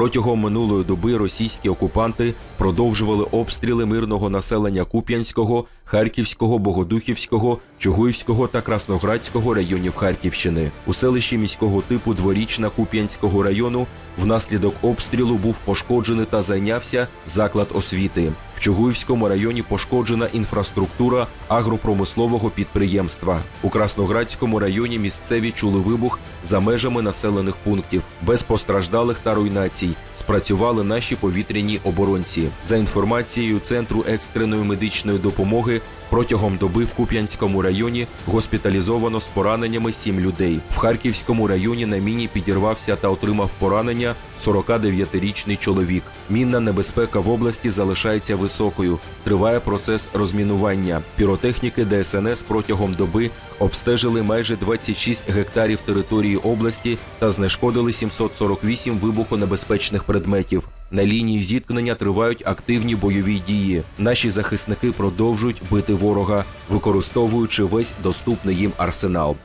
Протягом минулої доби російські окупанти продовжували обстріли мирного населення Куп'янського, Харківського, Богодухівського, Чугуївського та Красноградського районів Харківщини. У селищі міського типу Дворічна Куп'янського району внаслідок обстрілу був пошкоджений та зайнявся заклад освіти. В Чугуївському районі пошкоджена інфраструктура агропромислового підприємства. У Красноградському районі місцеві чули вибух за межами населених пунктів без постраждалих та руйнацій. Спрацювали наші повітряні оборонці. За інформацією Центру екстреної медичної допомоги, протягом доби в Куп'янському районі госпіталізовано з пораненнями 7 людей. В Харківському районі на міні підірвався та отримав поранення 49-річний чоловік. Мінна небезпека в області залишається високою. Триває процес розмінування. Піротехніки ДСНС протягом доби обстежили майже 26 гектарів території області та знешкодили 748 вибухонебезпечних предметів. На лінії зіткнення тривають активні бойові дії. Наші захисники продовжують бити ворога, використовуючи весь доступний їм арсенал.